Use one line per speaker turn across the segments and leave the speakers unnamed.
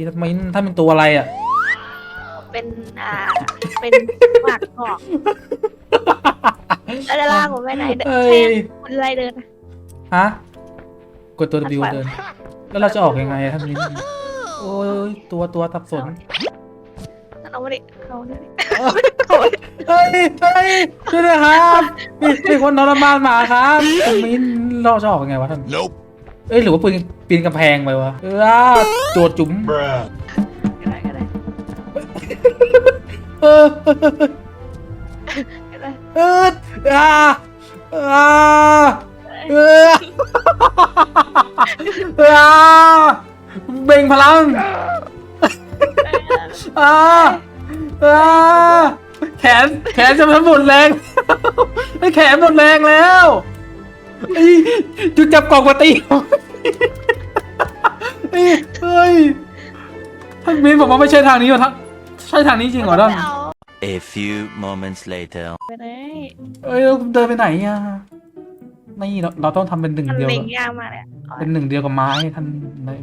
ยทำไมท่านเป็นตัวอะไรอะ
เป็นอ่า เป็นหมากหอกแล้วจะลากผมไปไหนเดิน
เอ้ย
ใช่คุณอะไรเดินอะ
ฮะ กดตัว W เดิน แล้วเราจะออกยังไงอะท่านมิ้นโอ้ยตัวตัวสับสน
เอามาดิเอามาดิ
เฮ้ยเฮ้ยช่วยด้วยครับมีมีคนทรมานหมาครับท่านมิ้นเราจะออกยังไงวะท่าน
Nope.
เอ้ยหรือว่าปีนปีนกำแพงไปวะเออโจดจุ๋ม
ก็ได้ก็ได้
เออ
ก็ได้
เอออ่าอ่าเอออ่าเบ่งพลังอาอาแขนแขนจะมันหมดแรงไอ้แขนหมดแรงแล้ว ไอ้จุดจับกล่องมาตีเฮ้ยเฮ้ยท่านมินผมว่าไม่ใช่ทางนี้หรอท่านใช่ทางนี้จริงเหรอท่าน
ไม่เอา
A few moments later.
ไปไหน
เอ้ยเราเดินไปไหนอะนี่เราเราต้องทำเป็นหนึ่ง
มัน
เดียว
เล็งยากมากเลยอะ
เป็นหนึ่งเดียวกับไม้ท่าน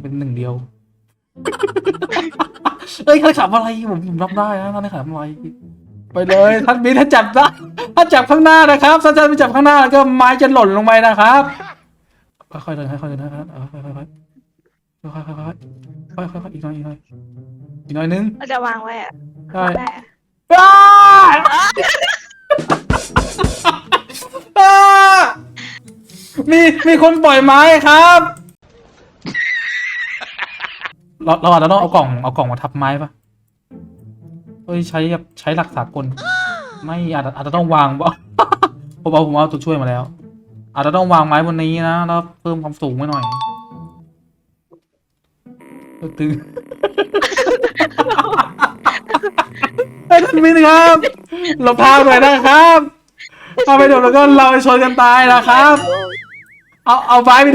เป็นหนึ่งเดียว เอ้ยท่านขับอะไรผมผมรับได้นะท่านขับอะไร ไปเลยท่านมีท่านจับได้ถ้าจับข้างหน้านะครับถ้าจะไม่จับข้างหน้าแล้วก็ไม้จะหล่นลงไปนะครับค่อยๆเดินค่อยๆเดินนะครับค่อยๆค่อยๆค่อยๆค่อยๆค่อยๆค่อยๆอีกหน่อยอีกหน่อยอีกหน่อยนึง
เราจะวางไว้อะ
ได้
ได้อ้า
มีมีคนปล่อยไม้ครับเราเราอาจจะต้องเอากล่องเอากล่องมาทับไม้ปะ เฮ้ยใช้แบบใช้หลักสากล ไม่อาจจะอาจจะต้องวางบ่ผมเอาผมเอาตัวช่วยมาแล้ว อาจจะต้องวางไม้บนนี้นะแล้วเพิ่มความสูงไว้หน่อยตึงไอ้ท่านมินครับ เราพาหน่อยนะครับเอาไปเดี๋ยวแล้วก็เราไปชนกันตายนะครับ เอาเอาไม้ไป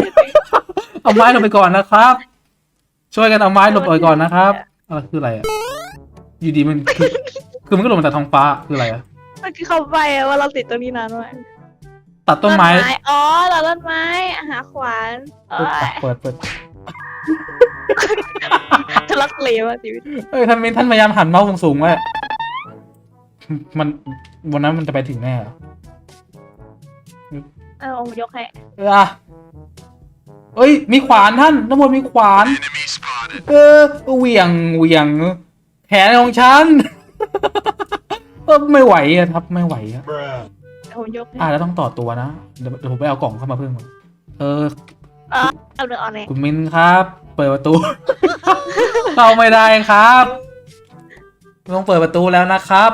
เอาไม้ลงไปก่อนนะครับ ช่วยกันเอาไม้หลบไปก่อนนะครับอะไรคืออะไรอะ อยู่ดีมันคือคือมันก็หล่นมาจากท้องฟ้าคืออะไรอะ
มันคือเข้าไปอะว่าเราติดตรงนี้นานมาก
ตัดต้นไม้
อ๋อเราต้นไม้หาขวานเออ
เปิดเปิด
ทุลักเลวอะชีวิต
เอ้ยท่านมินท่านพยายามหันเมาส์สูงๆไว้มันวันนั้นมันจะไปถึงแน่เหรอ
เอาผมยกให้
เอออะเอ้ย มีขวานท่านน้ำมนต์มีขวาน
Enemy spotted.
เออเหวี่ยงเหวี่ยง แขนของฉันเออไม่ไหวอะครับไม่ไหวอะ
Bruh.
ผมยกให้
อ่าแล้วต้องต่อตัวนะ เดี๋ยวเดี๋ยวผมไปเอากล่องเข้ามาเพิ่มก่อนเออ
เอาเนื้ออ่อนเลย
คุณมินครับ เปิดประตู เข้าไม่ได้ครับต้องเปิดประตูแล้วนะครับ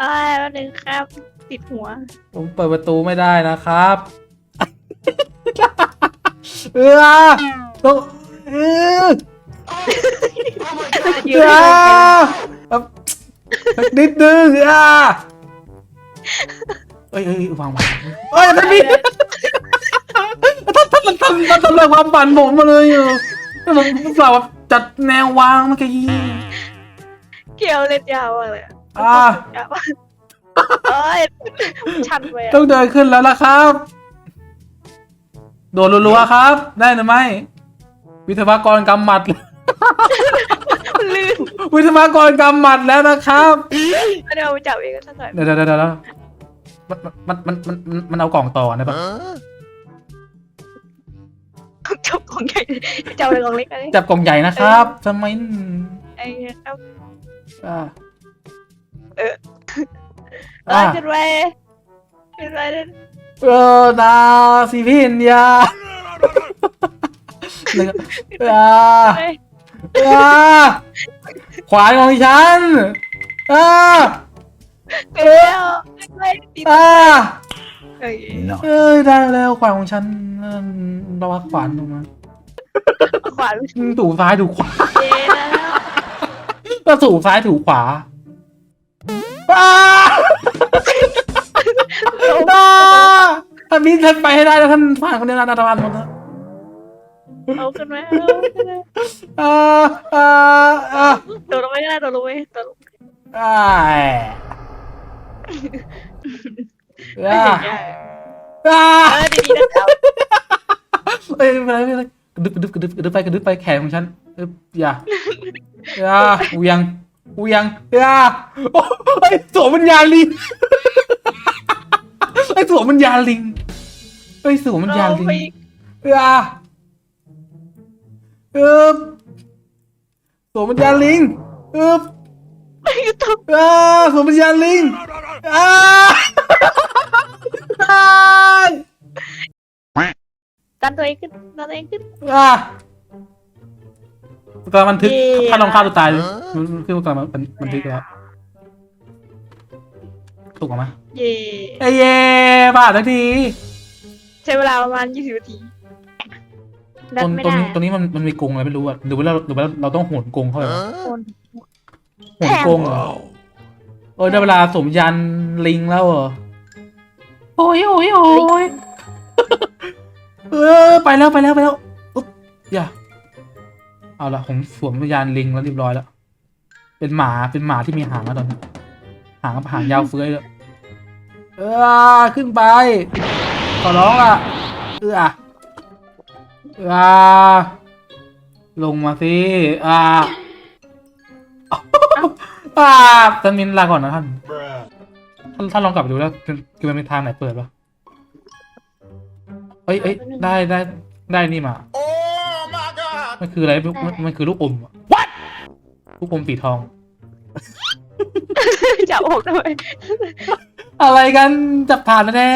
อ่าแป๊บนึงครับ ติดหัว
ผมเปิดประตูไม่ได้นะครับ เออต้องเออ
ยืน
อ่าแบบนิดนึงอะเอ้ยเอ้ยวางวางเอ้ยท่านพี่ท่านท่านท่านท่านท่านทำลายความฝันผมมาเลยอะผมสาวแบบจัดแนววางเมื่อกี้
เกี่ยวเล็ดยาวอะเลย
อะ
ยาวอะเอ้ยชันไปอะ
ต้องเดินขึ้นแล้วล่ะครับ โดนรัวๆครับ ได้หรือไม่วิทยากรกำหมัด
มัน ลื่น
วิทยากรกำหมัดแล้วนะครับ
เดี๋ยวเอาไปจับเองก็สักหน่อย
เดี๋ยวเดี๋ยวเดี๋ยวเดี๋ยวมันมันมันมันมันมันเอากล่องต่อได้ปะ
Huh?
จับของใหญ่จับอะไรของเล็กอะไร
จับกล่องใหญ่นะครับทำไม
ไอ้เนี่ยครับ
อ่า
เออ
อ่า
ขึ้นไปขึ้นไปเลย
เออนาสิพินยาหนึ่งอ่า
ไป
อ่า ขวานของฉันอ่า
เดี๋ยวไปติด
อ่า
เอ้ย
เอ้ยได้แล้วขวานของฉันเอิ่มระวังขวานลงมา
ขวาน
ถูซ้ายถูขวา
เย็นแล้ว
ก็ถูซ้ายถูขวาอ้าอ้าท่านนี้ท่านไปให้ได้แล้วท่านผ่านคนเดียวนะท่านผ่านหมดแล้ว
เอาขึ้นไหมเอาขึ้นไหม
อ่าอ่าอ่า
โดดลงไป ก็ได้โดดลงไปโดดลงไป
อ่า
ไม่
อ่า
เห็นยาก
อ่า
เออดีๆนะเอา
เอ้ยไม่เป็นไรไม่เป็นไรกระดึบกระดึบกระดึบกระดึบไปกระดึบไปแขนของฉันอึ๊บอย่าอย่าอูยังอูยังอย่าโอ้ยสวมวิญญาณลิงไอ้ยสวมวิญญาณลิงไอ้ยสวมวิญญาณลิง
เอาไป
อย่าอึ๊บสวมวิญญาณลิง อึ๊บ
อยู่ตรง
อ่าสวมวิญญาณลิงอ่าอ่า
ดันตัวเองขึ้นดันตัวเองขึ้น
อ่าตอนบันทึก
เย่
ถ้าลองฆ่าตัวตายเลยมันคือว่าก่อนมันมันบันทึกแล้วถูกไหม
เย่
เอ้ยเย่บาทนาที
ใช้เวลาประมาณยี่สิบนาทีดั
ตร
น
ง
ไม่
ตรง
ได้
นี้ตรงนี้มันมันมีกรงอะไรไม่รู้อะหรือว่าเราหรือว่าเราต้องโหนกรงเข้าไปวะ
คน
โหนกรงเหรอเออได้เวลาสวมยันลิงแล้วเหรอ โอ้ยโอ้ยโอ้ยเออไปแล้วไปแล้วไปแล้วอุ๊บอย่าเอาละผมสวมวิญญาณลิงแล้วเรียบร้อยแล้ว เป็นหมาเป็นหมาที่มีหางแล้วตอนนี้หางหางยาวเฟื้อยเลยเออขึ้นไป ขอร้องล่ะ เออเออลงมาสิอ่า อ่าท่านมินลาก่อนนะท่านท่าน ท่านลองกลับไปดูแล้วคือคือมันเป็นทางไหนเปิดปะเอ้ยเอ้ยได้ได้ได้นี่มา
Oh my god!
มันคืออะไรมันมันมันคือลูกอมอะลูกอมสีทอง
จับอกทำไม
อะไรกันจับฐานแน่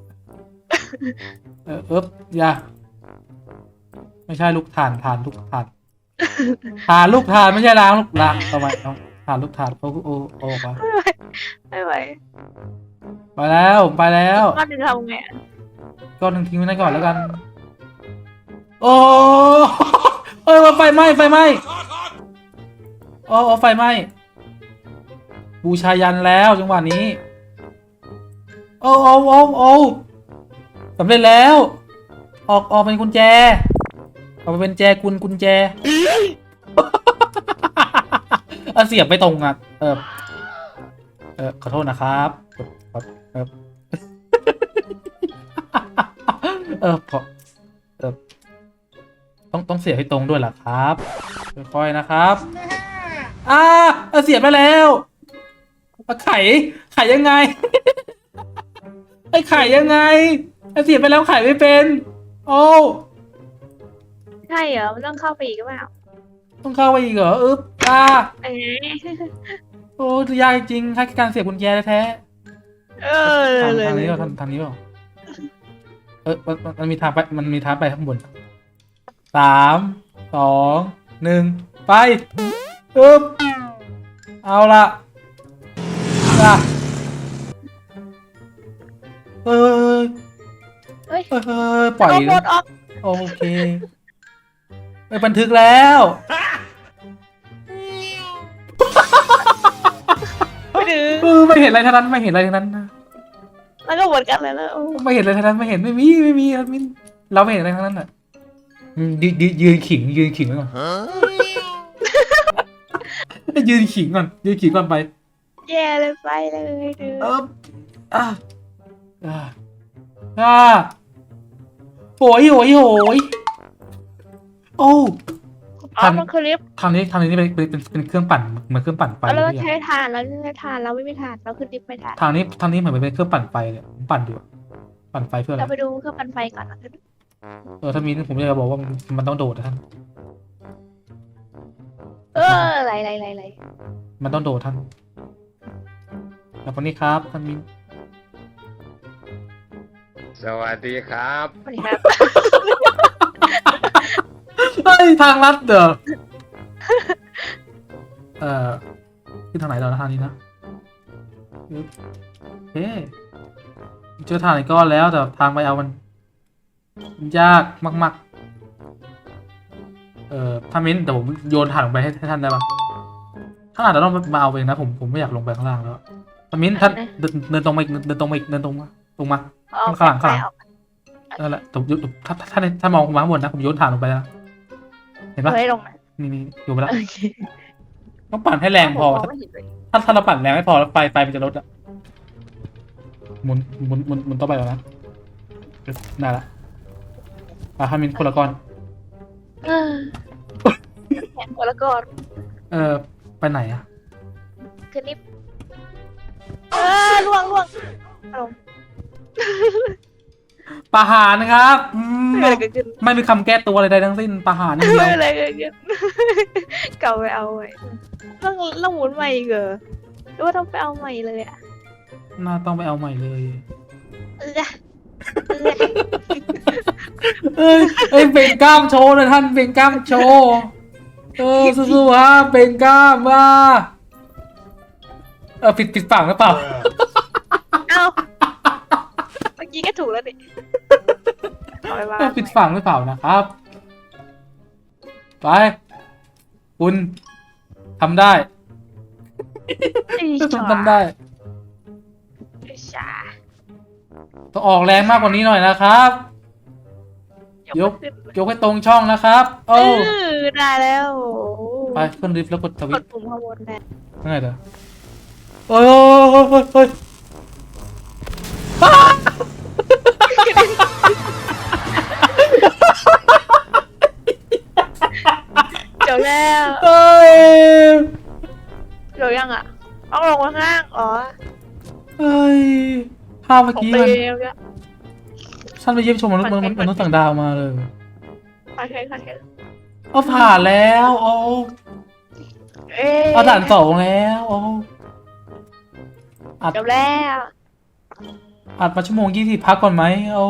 ๆเออเอ๊บอย่า ไม่ใช่ลูกฐานฐานลูกฐาน ฐานลูกฐานไม่ใช่ล้างลูกล้างทำไมเอาฐานลูกฐานโอ้โอ้โอ้ไป
ไม่ไหว
ไปแล้วผมไปแล้ว
ก้อนหนึ่งทำไงอะ
ก้อนหนึ่งทิ้งไว้ในก่อนแล้วกัน โอ้เอ้ยไฟไหม้ไฟไหม้โอ้โอ้ไฟไหม้บูชายันแล้วจังหวะนี้ โอ้โอ้โอ้โอ้สำเร็จแล้ว ออกออกเป็นกุญแจ ออกมาเป็นแจกุญกุญแจเอาเสียบไม่ตรงอะ เออ เออขอโทษนะครับขอเออเออพอเออต้องต้องเสียบให้ตรงด้วยเหรอครับค่อยๆนะครับอ่าเอาเสียบไปแล้วเอาไข่ไข่ยังไงไอ้ไข่ยังไงไอ้เสียบไปแล้วไข่ไม่เป็น โอ้
ใช่เหรอมันต้องเข้าไปอีกหรือเปล่า
ต้องเข้าไปอีกเหรออึ๊บอ่า
เอ้ย
โอ้ยากจริงๆแค่การเสียบกุญแจแท้
เออ
ๆทาง
เลย
ทาง
เล
นี้
ย
เปล่าทางทางนี้เปล่าเออมันมันมันมีทางไปมันมีทางไปข้างบนสามสองหนึ่งไปอึ๊บเอาละอะเออ
เฮ้ย
เออปล่อย
เอาหมดออก
โอเค ไปบันทึกแล้ว
ไม่ถึง
เออไม่เห็นอะไรทั้งนั้นไม่เห็นอะไรทั้งนั้นนะ
แล้วก็หมดกันเลยแล้ว
ไม่เห็นอะไรทั้งนั้นไม่เห็นไม่มีไม่มีครับมินเราไม่เห็นอะไรทั้งนั้นอะอืมยืนยืนยืนขิงยืนขิงไว้ก่อน
Huh?
ยืนขิงก่อนยืนขิงก่อนไป
แย่เลยไปเลยดู
เอออะอะอะโหยโหยโหย โอ้
อ๋อมันคือลิฟต์
ทางนี้ทางนี้เป็นเป็นเป็นเป็นเครื่องปั่นเหมือนเครื่องปั่นไฟ
แล้วเรา
ทุกอย่าง
ใช้ทานแล้วใช้ทานเราไม่มีทานเราขึ้นลิฟต์ไม่ทาน
ทางนี้ทางนี้เหมือนเป็นเครื่องปั่นไฟเลยผมปั่นอยู่ปั่นไฟเพื่ออะไร
เราไปดูเครื่องปั่นไฟก่อนนะ
เออถ้ามีผมจะบอกว่ามันมันต้องโดดนะท่าน
เออไหลไหลไหลไหล
มันต้องโดดท่านแล้วคนนี้ครับท่านมิน
สวัสดีครับ
สวัสดีครับ
เฮ้ยทางลัดเด้อเอ่อขึ้นทางไหนเราทางนี้นะอึ๊บโอเคเจอทางไหนก็แล้วแต่ทางไปเอามันมัน ยากมาก ๆ เอ่อถ้ามิ้นแต่ผมโยนถ่านลงไปให้ให้ท่านได้ปะท่านอาจจะต้องมาเอาเองนะผมผมไม่อยากลงไปข้างล่างแล้วถ้ามิ้นท่านเดินเดินตรงมาอีกเดินตรงมาอีกเดินตรงมาตรงมา
เอา
ข้างหลังข้างหลัง
เอา
นั่นแหละผมโยนถ้าถ้าถ้าถ้ามองมาข้างบนนะผมโยนถ่านลงไปแล้ว เห็นปะ
เฮ้ยลงนะ
นี่นี่โยนไปแล้ว
โอเค
ต้องปั่นให้แรงพอ
ผมมองไม่เห็นเลย
ถ้าถ้าเราปั่นแรงไม่พอแล้วไฟไฟมันจะลดอะหมุนหมุนหมุนหมุนต่อไปแล้วนะได้ละอะฮามินคนละก้อน
เออแข่งคนละก่อน
เออไปไหนอะ
คืนนี้เออล่วงล่วงเอา
ประหารนะครับอืม
ไม่เป็นไรเกิดขึ้น
ไม่มีคำแก้ตัวอะไรใดทั้งสิ้นประหารอย่างเดี
ไม่
ยว
เป็นไรเกิดขึ้น เก่าไปเอาไว้ต้องต้องหมุนใหม่อีกเหรอหรือว่าต้องไปเอาใหม่เลยอะ
น่าต้องไปเอาใหม่เลย
เออเออ
เอ้ยเอ้ยเป็นกล้ามโชว์เลยท่านเป็นกล้ามโชว์เออสู้ๆฮะเป็นกล้ามว่าเออปิดปิดปากหรือเปล่า
เอาเมื่อ กี้ก็ถูกแล้วดิเอาไปว่า
เออปิดฝั่งหรือเปล่านะครับ ไป คุณทำได้
ไอ้
คุณ
ชา
ทำได้
ไอ้ชา
ต้องออกแรงมากกว่านี้หน่อยนะครับ ยก
ขึ้น
ยกให้ตรงช่องนะครับ
เอ
โอ้
อได้แล้วโอ้
ไปขึ้นลิฟต์แล้วกดทวิ
ก
ต
ดปุ่มข้างบนได้
ยังไงเด้อโอ้ย โอ้ยโอ้ยโอ้ยอ้า
จบแล้ว
เอ้ย
จบยังอะต้องลงมาข้างอ๋อ
เอ้ยภาพเมื่อ
ของ
กี้
เป
มัน
ลวเนี่ย
ฉันไปเยี่ยมชมมนุษย์มนุษย์มนุษย์ต่างดาวมาเลย
คอนเทนต์คอนเทนต์
เอาผ่านแล้วโอ้
เอ๊ะ
เอาด่านสองแล้วโอ้อัด
จบแล้ว
อัดมาชั่วโมงยี่สิบพักก่อนไหมเอา